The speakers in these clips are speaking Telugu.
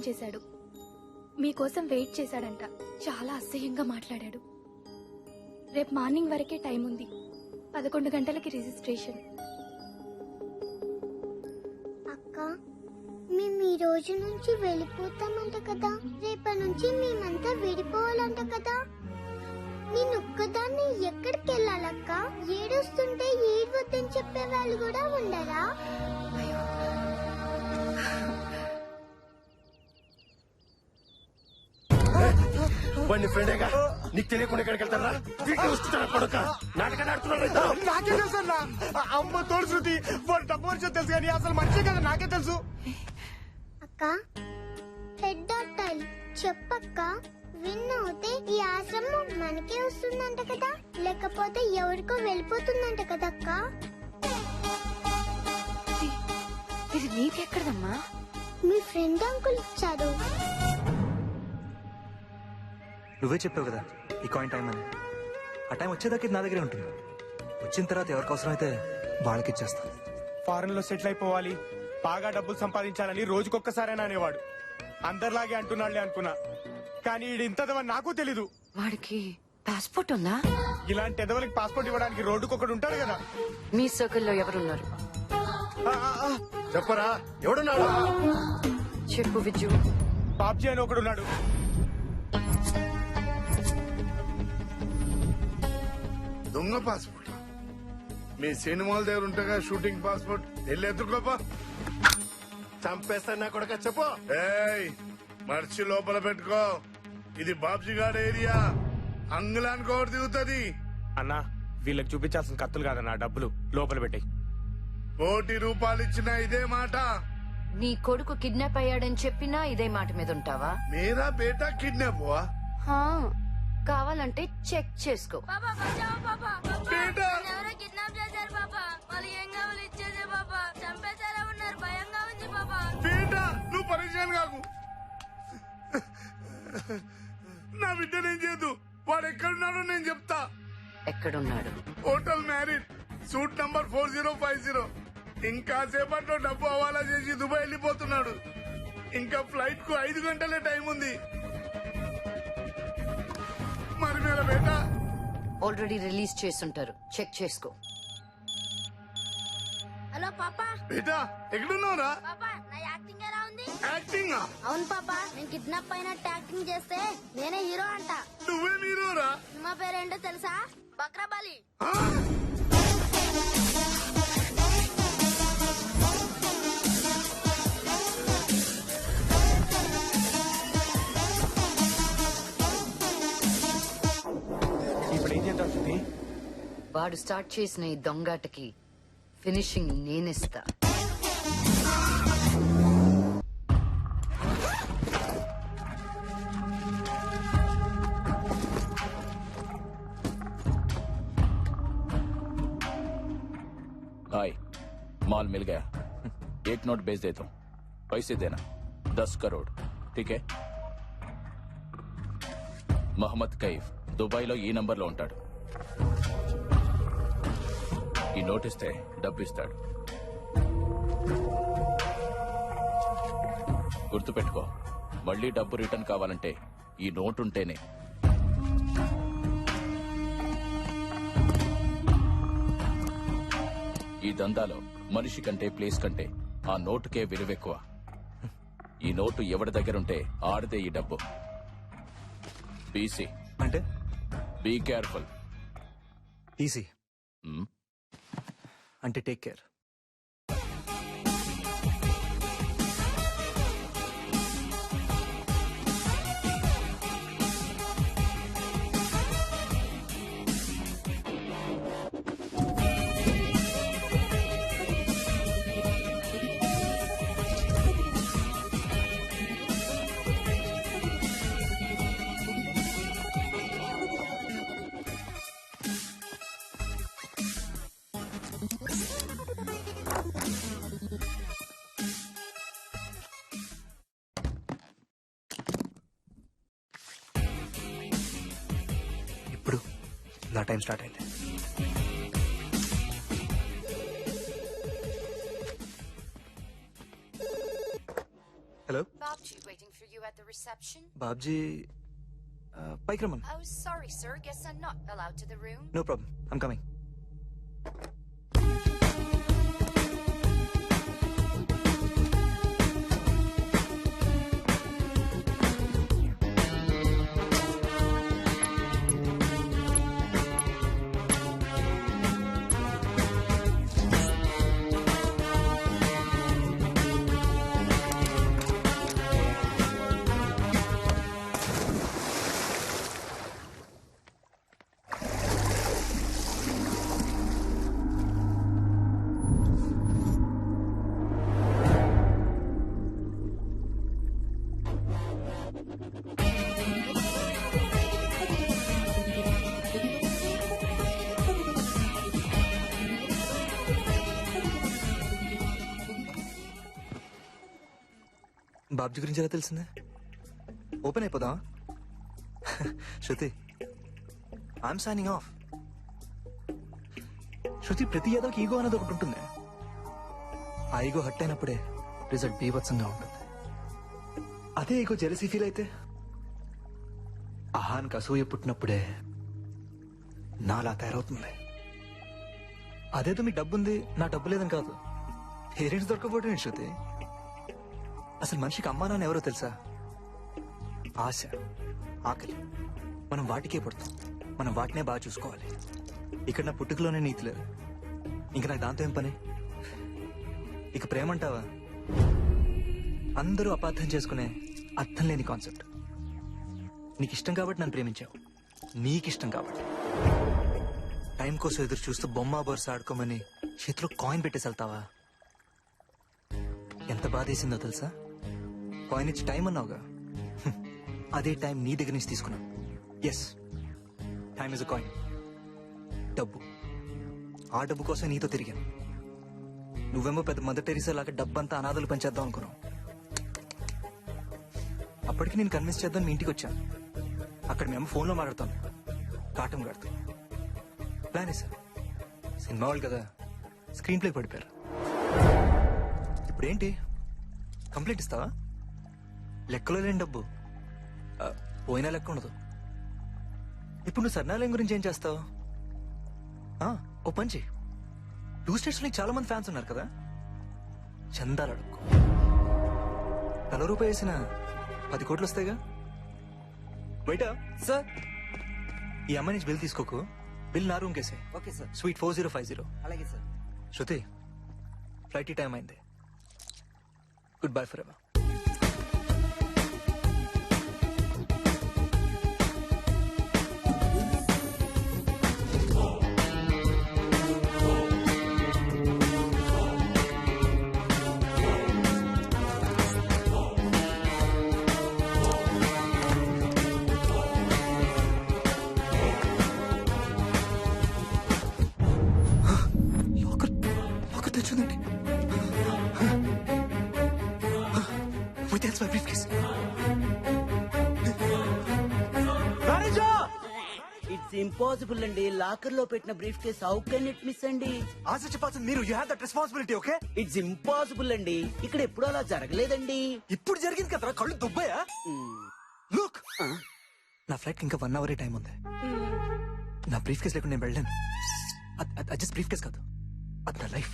ఫోన్ చేశాడు. మీకోసం వెయిట్ చేశాడంట. చాలా అసహ్యంగా మాట్లాడాడు. రేపు మార్నింగ్ వరకే టైం ఉంది. పదకొండు గంటలకి రిజిస్ట్రేషన్. అక్క మేము ఈ రోజు నుంచి వెళ్ళిపోతామంట కదా. రేపటి నుంచి మేమంతా విడిపోవాలంట కదా. నేను ఒక్కదాన్ని ఎక్కడికి వెళ్ళాలక్క ఏడుస్తుంటే ఏడవద్దని చెప్పే వాళ్ళు కూడా ఉండరా? వాడిని ఫ్రెండేగా నీకు తెలియకుండా ఎక్కడికి వెళ్తారా వస్తున్నా కొడుక? నాటకాన్ని ఆడుతున్నారు. నాకే తెలుసు అన్న. అమ్మ తోడు శృతి వాడు డబ్బు వచ్చో తెలుసు కానీ అసలు మనిషి కదా నాకే తెలుసు. అక్క హెడ్ డాక్టర్ చెప్పక్క విన్ అవుతే ఈ ఆశ్రమం మనకే వస్తుందంట కదా? లేకపోతే ఎవరికో వెళ్ళిపోతుందంట కదక్క ఇది నీకెక్కడదమ్మా? మీ ఫ్రెండ్ అంకుల్ ఇచ్చారు నువ్వే చెప్పావు కదా ఈ కాయిన్ టైం అని. ఆ టైం వచ్చేదాకా ఇది నా దగ్గరే ఉంటుంది. వచ్చిన తర్వాత ఎవరికి అవసరమైతే వాళ్ళకి ఇచ్చేస్తా. ఫారెన్లో సెటిల్ అయిపోవాలి బాగా డబ్బులు సంపాదించాలని రోజుకొక్కసారైనా అనేవాడు. అందరిలాగే అంటున్నాడులే అనుకున్నా. కానీ ఈడు ఇంతదవని నాకు తెలీదు. వాడికి పాస్పోర్ట్ ఉందా? ఇలాంటి ఎదవలకి పాస్పోర్ట్ ఇవ్వడానికి రోడ్డుకొకడు ఉంటాడు కదా. మీ సర్కిల్లో ఎవరున్నారు? ఆ, ఆ, ఆ, చెప్పరా ఎవడున్నాడు? చెప్పు విజు. బాబ్జీ అని ఒకడు దొంగ పాస్పోర్ట్. మీ సినిమాల దగ్గర ఉంటగా షూటింగ్ పాస్పోర్ట్. వెళ్ళి ఎత్తుకోపా. చంపేస్తాను నా కొడుక చెప్పు. ఏయ్ మర్చి లోపల పెట్టుకో. ఇది బాబ్జీ గాడ్ ఏరియా. అంగులానికి ఒకటి దిగుతుంది. అన్నా వీళ్ళకి చూపించాల్సిన కత్తులు కాదన్నా డబ్బులు లోపల పెట్టాయి. కోటి రూపాయలు ఇచ్చిన ఇదే మాట. నీ కొడుకు కిడ్నాప్ అయ్యాడని చెప్పినా ఇదే మాట మీద ఉంటావా? మేరా బేటా కిడ్నాప్? హా, కావాలంటే చెక్ చేసుకో. నువ్వు పరేషాన్ కాకు. నా బిడ్డ నేను చేయదు వాడు ఎక్కడున్నాడో నేను చెప్తా. ఎక్కడున్నాడు? Hotel Marriott. Suite number four zero five zero. ఇంకా సేపట్లో డబ్బు హవాలా చేసి దుబాయ్ వెళ్ళిపోతున్నాడు. ఇంకా ఫ్లైట్కు ఐదు గంటలే టైం ఉంది. ఆల్రెడీ రిలీజ్ చేసుంటారు. చెక్ చేసుకో. హలో పాపా. బేటా ఎక్కడున్నావురా? పాపా నా యాక్టింగ్ ఎలా ఉంది? యాక్టింగ్? అవును పాపా నేను కిడ్నాప్ అయినట్టు యాక్టింగ్ చేస్తే నేనే హీరో అంట. నువ్వే మీరోరా సినిమా పేరేంటో తెలుసా? బక్రాబాలి. వాడు స్టార్ట్ చేసిన ఈ దొంగాటకి ఫినిషింగ్ నేనిస్తా हाय माल मिल गया एक नोट भेज देता हूँ पैसे देना दस करोड़ ठीक है మహమ్మద్ కైఫ్ దుబాయ్లో ఈ నంబర్లో ఉంటాడు ఈ నోట్ ఇస్తే డబ్బు ఇస్తాడు గుర్తుపెట్టుకో మళ్ళీ డబ్బు రిటర్న్ కావాలంటే ఈ నోట్ ఉంటేనే ఈ దందాలో మనిషి కంటే ప్లేస్ కంటే ఆ నోటుకే విలువెక్కువ. ఈ నోటు ఎవరి దగ్గరుంటే ఆడితే ఈ డబ్బు. బీసీ అంటే? Be careful. ఈజీ అంటే టేక్ కేర్ టైం స్టార్ట్ అయింది hello Babji waiting for you at the reception. Babji ఆ, పైకి రమ్మను Oh, sorry, sir. Guess I'm not allowed to the room. No problem I'm coming Babji గురించి ఎలా తెలిసిందే? Open అయిపోదా Shruti I'm signing off Shruti ప్రతి ఏదో ఈగో అనేది ఒకటి ఉంటుంది. ఆ ఈగో హట్ అయినప్పుడే రిజల్ట్ బీభత్సంగా ఉంటుంది. అదే ఇగో జెలసీ ఫీల్ అయితే. అహాన్కి అసూయ పుట్టినప్పుడే నాలా తయారవుతుంది. అదేదో మీ డబ్బు ఉంది నా డబ్బు లేదని కాదు. పేరెంట్స్ దొరకపోవడం శృతి. అసలు మనిషికి అమ్మా నాన్న ఎవరో తెలుసా? ఆశ ఆకలి. మనం వాటికే పుడతాం. మనం వాటినే బాగా చూసుకోవాలి. ఇక్కడ నా పుట్టుకలోనే నీతి లేదు. ఇంకా నాకు దాంతో ఏం పని? ఇక ప్రేమ అంటావా అందరూ అపార్థం చేసుకునే అర్థం లేని కాన్సెప్ట్. నీకు ఇష్టం కాబట్టి నన్ను ప్రేమించావు. నీకిష్టం కాబట్టి. టైం కోసం ఎదురు చూస్తూ బొమ్మ బొరుస ఆడుకోమని చేతిలో కాయిన్ పెట్టేసి వెళ్తావా? ఎంత బాధేసిందో తెలుసా? కాయిన్ ఇచ్చి టైం అన్నావుగా? అదే టైం నీ దగ్గర నుంచి తీసుకున్నాను. Yes time is a coin డబ్బు. ఆ డబ్బు కోసం నీతో తిరిగాను. నువ్వేమో పెద్ద మదర్ టెరీసా లాగా డబ్బంతా అనాథలు పంచేద్దాం అనుకున్నావు. అప్పటికి నేను కన్విన్స్ చేద్దాం మీ ఇంటికి వచ్చాను. అక్కడ మేము ఫోన్లో మాట్లాడతాం కాటం కడతాం ప్లానే సార్. సినిమా వాళ్ళు కదా. స్క్రీన్ ప్లే పడిపోయారు. ఇప్పుడేంటి? కంప్లైంట్ ఇస్తావా? లెక్కలో లేని డబ్బు. ఆ, పోయినా లెక్క ఉండదు. ఇప్పుడు నువ్వు సర్నాలయం గురించి ఏం చేస్తావు? ఓ పంచి టూ స్టేట్స్లో నీకు చాలా మంది ఫ్యాన్స్ ఉన్నారు కదా? చందాలు అడుక్కో. కల రూపాయి వేసిన పది కోట్లు వస్తాయిగా బయట. సార్. ఈ అమ్మాయి నుంచి బిల్ తీసుకోకు. బిల్ నా రూమ్ కేసే. Okay sir. Suite four zero five zero అలాగే సార్. శృతి ఫ్లైట్ టైం అయింది. Goodbye forever Wait, that's my briefcase. It's impossible అండి లాకర్లో పెట్టిన brief case how can it miss అండి ఆన్సర్ చెప్పాల్సింది మీరు you have that responsibility okay it's impossible అండి ఇక్కడ ఎప్పుడు అలా జరగలేదండి. ఇప్పుడు జరిగింది కదరా? కళ్ళు దుబ్బయా. లుక్ నా ఫ్లైట్ ఇంకా వన్ అవరే టైం ఉంది. నా బ్రీఫ్ కేస్ లేకుండా నేను వెళ్ళాను అది జస్ట్ బ్రీఫ్ కేస్ కాదు. అది నా life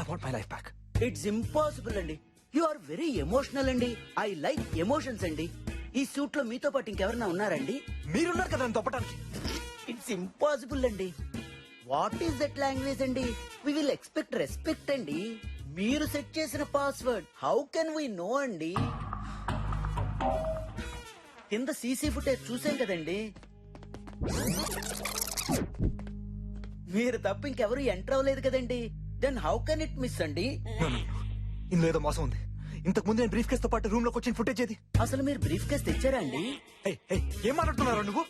I want my life back it's impossible అండి యు ఆర్ వెరీ ఎమోషనల్ అండి ఐ లైక్ ఎమోషన్స్ అండి ఈ సూట్లో మీతో పాటు ఇంకెవరన్నా ఉన్నారండి? మీరున్నారు కదా నన్ను తప్పడానికి ఇట్స్ ఇంపాసిబుల్ అండి వాట్ ఈస్ దట్ లాంగ్వేజ్ అండి వి విల్ ఎక్స్పెక్ట్ రెస్పెక్ట్ అండి మీరు సెట్ చేసిన password how can we know అండి కింద సీసీ ఫుటేజ్ చూసాం కదండి. మీరు తప్ప ఇంకెవరు ఎంటర్ అవ్వలేదు కదండి. Then how can it miss అండి. ఇందులో ఏదో మోసం ఉంది. ఇంతకు ముందు నేను బ్రీఫ్ కేస్తో పాటు రూమ్లోకి వచ్చిన ఫుటేజ్ ఏది? అసలు మీరు బ్రీఫ్ కేస్ తెచ్చారా అండి? ఏం మాట్లాడుతున్నారా నువ్వు?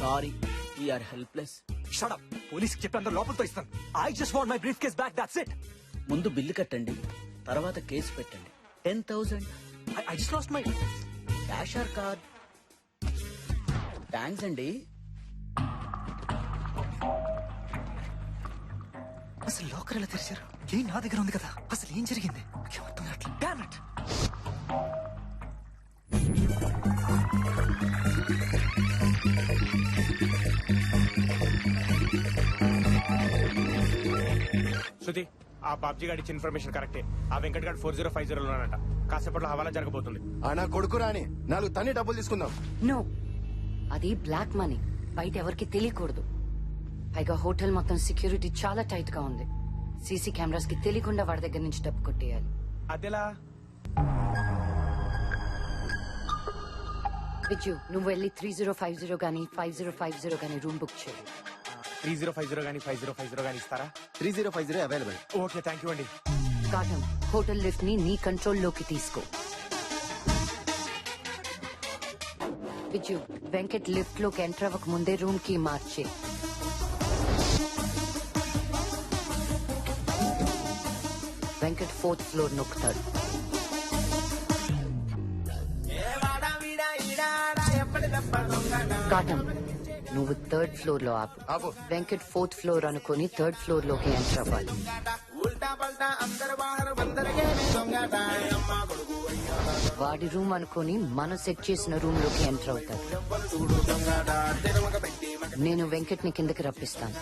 Sorry we're helpless shut up police చెప్పి అందరు లోపలితో ఇస్తాను. I just want my brief case back that's it ముందు బిల్లు కట్టండి తర్వాత కేసు పెట్టండి. Ten thousand I just lost my cash or card thanks అండి. అసలు లోకర్ ఎలా తెరిచారు? ఏం నా దగ్గర ఉంది కదా. అసలు ఏం జరిగింది? నాకేం అర్థం కావట్లేదు. శృతి ఆ బాబ్జీ గారి ఇన్ఫర్మేషన్ కరెక్టే. ఆ వెంకట్ గారు ఫోర్ జీరో ఫైవ్ జీరో ఉన్నాడంట. కాసేపట్లో హవాలా జరగబోతుంది. ఆ నా కొడుకు రాని. నాలుగు తన్ని డబ్బులు తీసుకుందాం. నో అది బ్లాక్ మనీ. బయట ఎవరికి తెలియకూడదు. పైగా హోటల్ మొత్తం సెక్యూరిటీ చాలా టైట్గా ఉంది. సీసీ కెమెరాస్కి తెలియకుండా వాడి దగ్గర నుంచి డబ్బు కొట్టేయాలి. అదెలా? విజు నువ్వు వెళ్ళి త్రీ జీరో ఫైవ్ జీరో గానీ ఫైవ్ జీరో ఫైవ్ జీరో గానీ రూమ్ బుక్ చేయి. త్రీ జీరో ఫైవ్ జీరో కానీ ఫైవ్ జీరో ఫైవ్ జీరో కానీ ఇస్తారా? Three zero five zero available. Okay thank you అండి. కాటం హోటల్ లిఫ్ట్ని నీ కంట్రోల్లోకి తీసుకో. విజు వెంకట్ లిఫ్ట్లోకి ఎంటర్ అవ్వక ముందే రూమ్కి మార్చే. వెంకట్ ఫోర్త్ ఫ్లోర్ నొక్కుతాడు కాటం నువ్వు థర్డ్ ఫ్లోర్లో ఆపు. వెంకట్ ఫోర్త్ ఫ్లోర్ అనుకుని థర్డ్ ఫ్లోర్లోకి ఎంటర్ అవ్వాలి. వాడి రూమ్ అనుకుని మనం సెట్ చేసిన రూమ్లోకి ఎంటర్ అవుతాడు నేను వెంకట్ని కిందకి రప్పిస్తాను.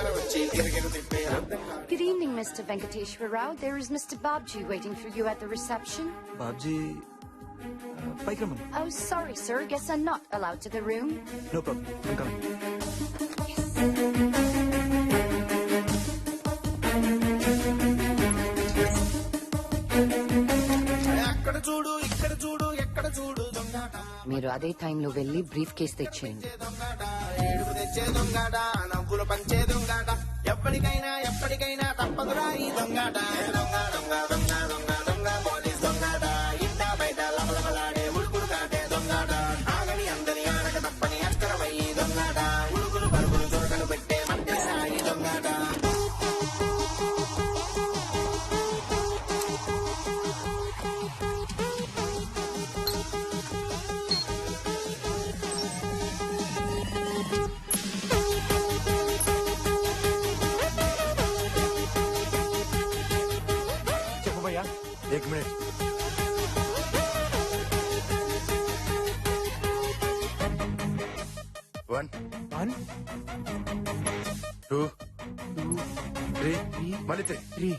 Good evening, Mr. Venkateshwar Rao. There is Mr. Babji waiting for you at the reception. Babji? Uh, Oh, sorry, sir. Guess I'm not allowed to the room. No problem. I'm coming. Yes. No problem మీరు అదే టైంలో వెళ్ళి బ్రీఫ్ కేస్ తెచ్చేయండి. ఎప్పటికైనా ఎప్పటికైనా తప్పదురా ఈ దొంగట. దొంగ దొంగ దొంగ దొంగ. వన్ టూ త్రీ మళ్ళీ త్రీ త్రీ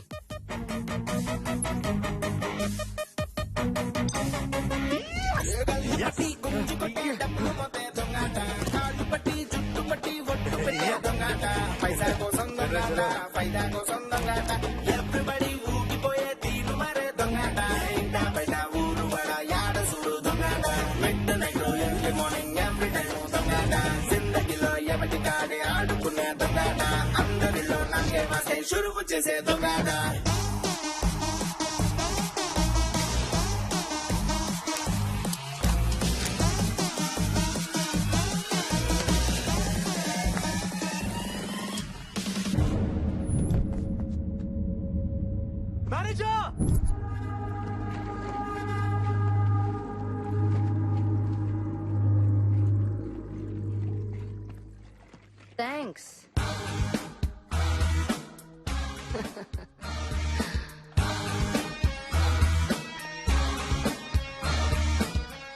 పైసా కోసం దొంగట పైసా కోసం దొంగట నాకే వాసే షురువు చేసే దొంగట మేనేజర్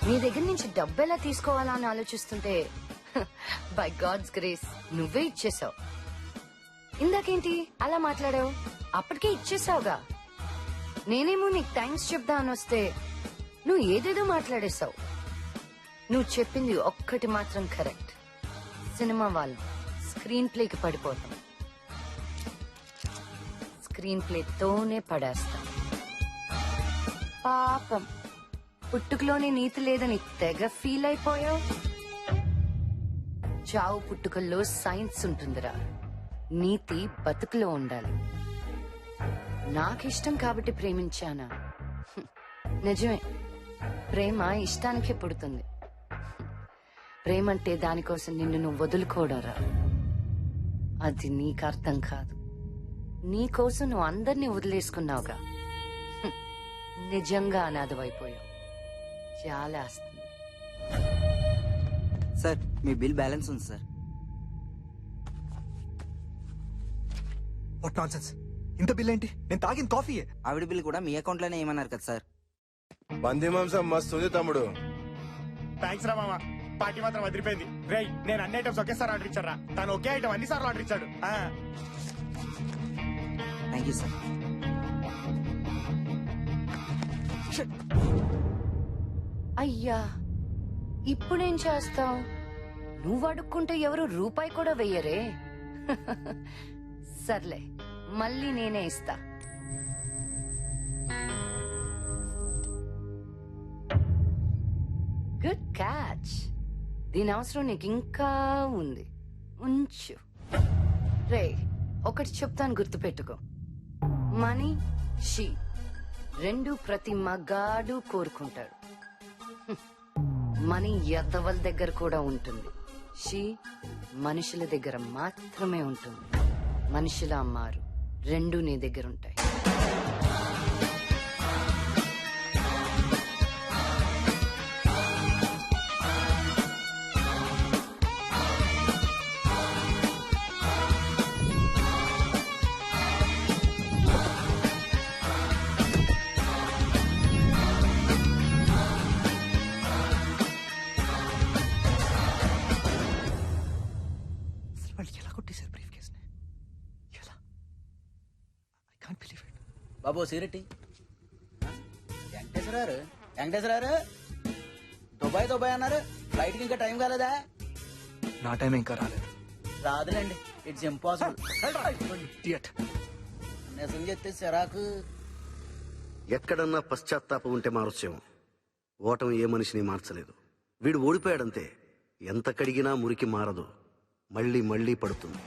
నీ దగ్గర నుంచి డబ్బు ఎలా తీసుకోవాలా అని ఆలోచిస్తుంటే బై గాడ్స్ గ్రేస్ నువ్వే ఇచ్చేసావు. ఇందాకేంటి అలా మాట్లాడావు? అప్పటికే ఇచ్చేసావుగా. నేనేమో నీకు థ్యాంక్స్ చెప్దా అని వస్తే నువ్వు ఏదేదో మాట్లాడేశావు. నువ్వు చెప్పింది ఒక్కటి మాత్రం కరెక్ట్ సినిమా వాళ్ళు స్క్రీన్ ప్లేకి పడిపోతాం. స్క్రీన్ ప్లేతోనే పడేస్తాం. పాపం. పుట్టుకలోనే నీతి లేదని తెగ ఫీల్ అయిపోయావు? చావు పుట్టుకల్లో సైన్స్ ఉంటుందిరా. నీతి బతుకులో ఉండాలి. నాకిష్టం కాబట్టి ప్రేమించానా? నిజమే. ప్రేమ ఇష్టానికే పుడుతుంది. ప్రేమ అంటే దానికోసం నిన్ను నువ్వు వదులుకోడరా అది నీకు అర్థం కాదు. నీకోసం నువ్వు అందరినీ వదిలేసుకున్నావుగా. నిజంగా అనాథమైపోయావు చాలా వస్తుంది సార్ మీ బిల్ బ్యాలెన్స్ ఉంది సార్. వాట్ నాన్ ఇంత బిల్ ఏంటి? నేను తాగిన కాఫీయే. ఆవిడ బిల్ కూడా మీ అకౌంట్లోనే ఏమన్నారు కదా సార్? పంది మాంసం మస్తు ఉంది తమ్ముడు. థ్యాంక్స్ రా మామ. పార్టీ మాత్రం వదిలిపోయింది రేయ్ నేను అన్ని ఐటమ్స్ ఒకేసారి ఆర్డర్ ఇచ్చారా తను ఒకే ఐటమ్ అన్ని సార్లు ఆర్డర్ ఇచ్చాడు. ఆ. థ్యాంక్ యూ సార్ అయ్యా ఇప్పుడేం చేస్తావు? నువ్వు అడుక్కుంటే ఎవరు రూపాయి కూడా వెయ్యరే? సర్లే మళ్ళీ నేనే ఇస్తా. Good catch. దీని అవసరం నీకు ఇంకా ఉంది. ఉంచు. రే ఒకటి చెప్తాను గుర్తుపెట్టుకో. Money she. రెండు ప్రతి మగాడు కోరుకుంటాడు. మనీ ఎద్దవల దగ్గర కూడా ఉంటుంది. షీ మనుషుల దగ్గర మాత్రమే ఉంటుంది. మనుషుల అమ్మారు రెండు నీ దగ్గర ఉంటాయి. బాబు సిగరెట్టి వెంకటేశ్వరారు వెంకటేశ్వరారు దుబాయ్ దుబాయ్ అన్నారు. ఫ్లైట్కి ఇంకా టైం కాలేదా? నా టైం ఇంకా రాలేదు. రాదులేండి. ఇట్స్ ఇంపాసిబుల్ నిజం చెప్తే సిరాకు ఎక్కడన్నా పశ్చాత్తాపం ఉంటే మారొచ్చేమో. ఓటమి ఏ మనిషిని మార్చలేదు. వీడు ఓడిపోయాడంతే. ఎంత కడిగినా మురికి మారదు. మళ్ళీ మళ్ళీ పడుతుంది.